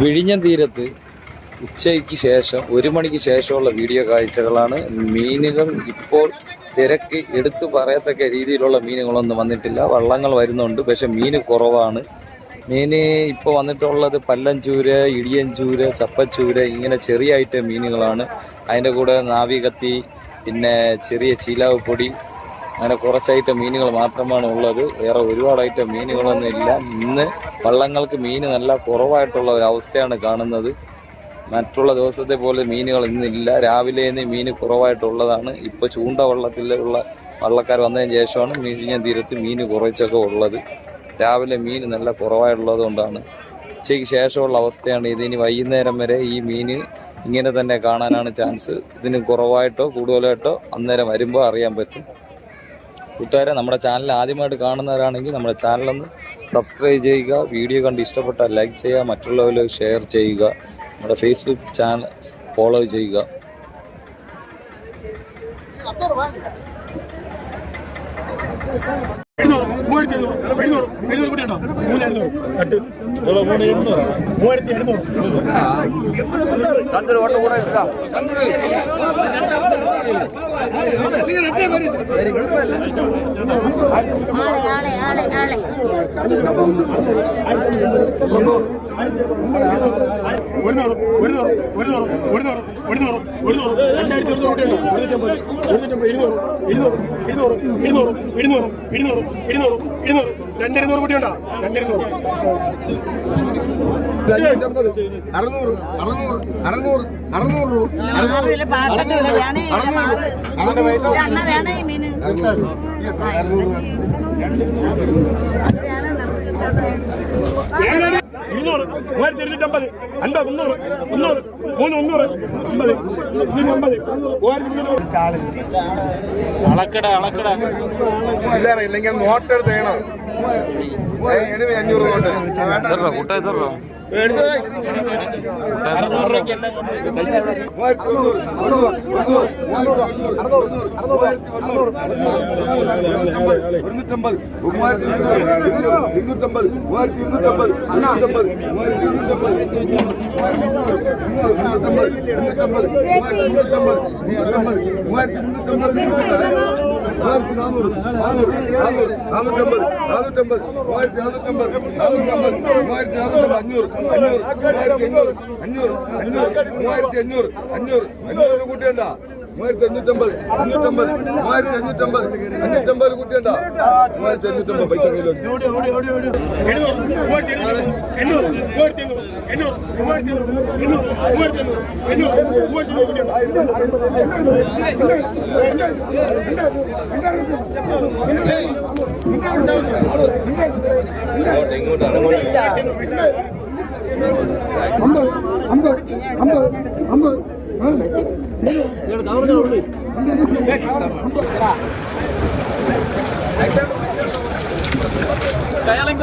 വിഴിഞ്ഞം തീരത്ത് ഉച്ചയ്ക്ക് ശേഷം ഒരു മണിക്ക് ശേഷമുള്ള വീഡിയോ കാഴ്ചകളാണ് മീനുകൾ ഇപ്പോൾ തിരക്ക് എടുത്തു പറയത്തക്ക രീതിയിലുള്ള മീനുകളൊന്നും വന്നിട്ടില്ല. വള്ളങ്ങൾ വരുന്നുണ്ട് പക്ഷെ മീന് കുറവാണ്. മീന് ഇപ്പോൾ വന്നിട്ടുള്ളത് പല്ലഞ്ചൂര് ഇടിയഞ്ചൂര് ചപ്പച്ചൂര് ഇങ്ങനെ ചെറിയ ഐറ്റം മീനുകളാണ്. അതിന്റെ കൂടെ നാവികത്തി പിന്നെ ചെറിയ ചീലാവ് പൊടി അങ്ങനെ കുറച്ച് ഐറ്റം മീനുകൾ മാത്രമാണ് ഉള്ളത്. വേറെ ഒരുപാട് ഐറ്റം മീനുകളൊന്നും ഇല്ല. ഇന്ന് വള്ളങ്ങൾക്ക് മീൻ നല്ല കുറവായിട്ടുള്ള ഒരു അവസ്ഥയാണ് കാണുന്നത്. മറ്റുള്ള ദിവസത്തെ പോലെ മീനുകൾ ഇന്നില്ല. രാവിലെ മീൻ കുറവായിട്ടുള്ളതാണ്. ഇപ്പോൾ ചൂണ്ട വള്ളത്തിലുള്ള വള്ളക്കാർ വന്നതിന് ശേഷമാണ് മീനിഞ്ഞ തീരത്ത് മീൻ കുറച്ചൊക്കെ ഉള്ളത്. രാവിലെ മീൻ നല്ല കുറവായിട്ടുള്ളത് കൊണ്ടാണ്. ഉച്ചയ്ക്ക് ശേഷമുള്ള അവസ്ഥയാണ് ഇതിനി വൈകുന്നേരം വരെ ഈ മീൻ ഇങ്ങനെ തന്നെ കാണാനാണ് ചാൻസ്. ഇതിന് കുറവായിട്ടോ കൂടുതലായിട്ടോ അന്നേരം വരുമ്പോൾ അറിയാൻ പറ്റും. കൂട്ടുകാരെ നമ്മുടെ ചാനൽ ആദ്യമായിട്ട് കാണുന്നവരാണെങ്കിൽ നമ്മുടെ ചാനലൊന്ന് സബ്സ്ക്രൈബ് ചെയ്യുക. വീഡിയോ കണ്ട് ഇഷ്ടപ്പെട്ടാൽ ലൈക്ക് ചെയ്യുക. മറ്റുള്ളവരിൽ ഷെയർ ചെയ്യുക. നമ്മുടെ ഫേസ്ബുക്ക് ചാനൽ ഫോളോ ചെയ്യുക. ഇരുന്നൂറ് ഇരുന്നൂറ് എഴുന്നൂറ് എഴുന്നൂറ് ഇരുന്നൂറ് ഇരുന്നൂറ് ഇരുന്നൂറ് ഇരുന്നൂറ് ഇരുന്നൂറ് ഇരുന്നൂറ്. ഇരുന്നൂറ് ഇരുന്നൂറ്. രണ്ടിരുന്നൂറ് കൂട്ടിയുണ്ടോ? രണ്ടിരുന്നൂറ്. അറുന്നൂറ് അറുന്നൂറ് അറുന്നൂറ് അറുന്നൂറ്. അറുന്നൂറ് ആറിൽ ഇരുന്നൂറ് മൂവായിരത്തി ഇരുന്നൂറ്റമ്പത് അൻപത് മുന്നൂറ് മുന്നൂറ് മൂന്ന് മുന്നൂറ് അമ്പത് ഇരുന്നൂറ്റമ്പത് മൂവായിരത്തി അളക്കട അളക്കട. ഇല്ലെങ്കിൽ നോട്ടെടുത്ത് ചെയ്യണം ഇരുന്നൂറ്റമ്പത് മൂവായിരത്തി ഇരുന്നൂറ്റമ്പത് മൂവായിരത്തി ഇരുന്നൂറ്റമ്പത് അഞ്ഞൂറ്റമ്പത് മൂവായിരത്തി ഇരുന്നൂറ്റമ്പത് ഇരുന്നൂറ്റമ്പത് ഇരുന്നൂറ്റമ്പത് ഇരുന്നൂറ്റമ്പത് ഇരുന്നൂറ്റമ്പത് മൂവായിരത്തി ഇരുന്നൂറ്റമ്പത് നാനൂറ് നാനൂറ് നാനൂറ്റമ്പത് നാനൂറ്റമ്പത് മൂവായിരത്തി നാനൂറ്റമ്പത് നാനൂറ്റമ്പത് മൂവായിരത്തി നാനൂറ്റമ്പത് അഞ്ഞൂറ് അഞ്ഞൂറ് മൂവായിരത്തി അഞ്ഞൂറ് അഞ്ഞൂറ് അഞ്ഞൂറ് മൂവായിരത്തി അഞ്ഞൂറ് അഞ്ഞൂറ് അഞ്ഞൂറ് കൂട്ടിയണ്ട മൂവായിരത്തി അഞ്ഞൂറ്റമ്പത് അഞ്ഞൂറ്റമ്പത് മൂവായിരത്തി അഞ്ഞൂറ്റമ്പത് എണ്ണൂറ് മൂവായിരത്തി എണ്ണൂറ് മൂവായിരത്തി എണ്ണൂറ് എണ്ണൂറ് മൂവായിരത്തി അമ്പത് അമ്പത് അമ്പത്. അമ്പത് ഡയാലിംഗ്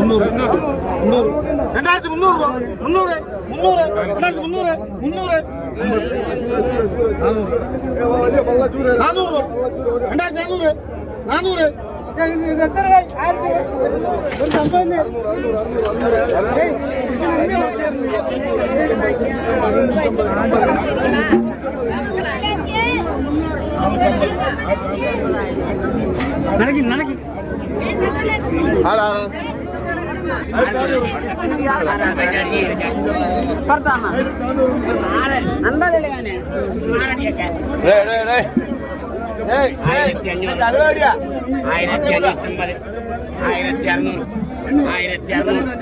അമ്പത് മുന്നൂറ്. രണ്ടായിരത്തി മുന്നൂറ്. രൂപ മുന്നൂറ്. മുന്നൂറ്. രണ്ടായിരത്തി മുന്നൂറ്. മുന്നൂറ്. നാനൂറ്. രൂപ രണ്ടായിരത്തി നാനൂറ്. നാനൂറ് എത്ര? ആയിരത്തി ഒരു സംഭവം നടക്കി നടക്കി ആയിരത്തി അഞ്ഞൂറ്. ആയിരത്തി അഞ്ഞൂറ്റമ്പത് ആയിരത്തി അറുന്നൂറ്. ആയിരത്തി അറുന്നൂറ്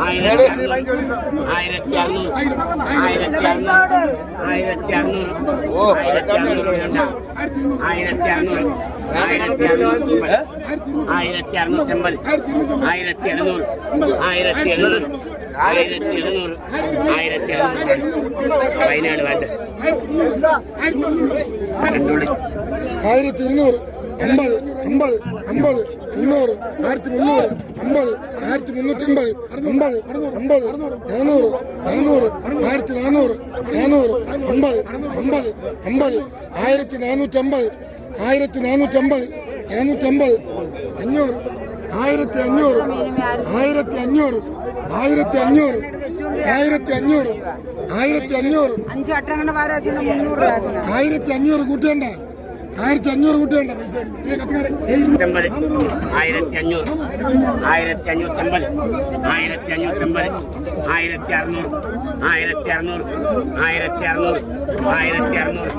ആയിരത്തി അറുന്നൂറ് ആയിരത്തി അറുന്നൂറ് ആയിരത്തി അറുന്നൂറ് ആയിരത്തി അറുന്നൂറ് ആയിരത്തി അറുന്നൂറ് ആയിരത്തി അറുന്നൂറ് ആയിരത്തി അറുന്നൂറ് ആയിരത്തി അറുന്നൂറ്റമ്പത് ആയിരത്തി എഴുന്നൂറ് ആയിരത്തി എഴുന്നൂറ് ആയിരത്തി എഴുന്നൂറ് ആയിരത്തി എഴുന്നൂറ് വയനാട് വേണ്ട ആയിരത്തി ഇരുന്നൂറ് അമ്പത്. അമ്പത് അമ്പത് മുന്നൂറ് ആയിരത്തി മുന്നൂറ് അമ്പത് ആയിരത്തി മുന്നൂറ്റി അമ്പത് അമ്പത് അമ്പത് നാനൂറ് നാനൂറ് ആയിരത്തി നാനൂറ് നാനൂറ് അമ്പത് അമ്പത് അമ്പത് ആയിരത്തി നാനൂറ്റി അമ്പത് ആയിരത്തി നാനൂറ്റി അമ്പത് നാനൂറ്റി അമ്പത് അഞ്ഞൂറ് ആയിരത്തി അഞ്ഞൂറ് ആയിരത്തി അഞ്ഞൂറ് ആയിരത്തി അഞ്ഞൂറ് ആയിരത്തി അഞ്ഞൂറ് ആയിരത്തി അഞ്ഞൂറ് ആയിരത്തി അഞ്ഞൂറ് കൂട്ടേണ്ട. ആയിരത്തി അഞ്ഞൂറ് കുട്ടികളുണ്ട് ആയിരത്തി അഞ്ഞൂറ് ആയിരത്തി അഞ്ഞൂറ്റമ്പത് ആയിരത്തി അഞ്ഞൂറ്റമ്പത് ആയിരത്തി അറുന്നൂറ് ആയിരത്തി അറുന്നൂറ് ആയിരത്തി അറുന്നൂറ് ആയിരത്തി അറുന്നൂറ്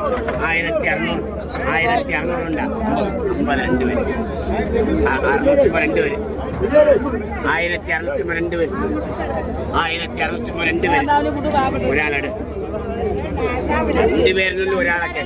ആയിരത്തി അറുന്നൂറ് ആയിരത്തി അറുന്നൂറ് ഉണ്ട്. അമ്പത് രണ്ട് പേര്. അറുന്നൂറ്റി പന്ത്രണ്ട് പേര്. ആയിരത്തി അറുന്നൂറ്റി പന്ത്രണ്ട് പേര്. ആയിരത്തി അറുന്നൂറ്റി പന്ത്രണ്ട് പേര് എന്തായാലും കൂട്ട് പാവപ്പെട്ടു ഒരാളട് രണ്ടുപേരിൽ ഒരാളൊക്കെ.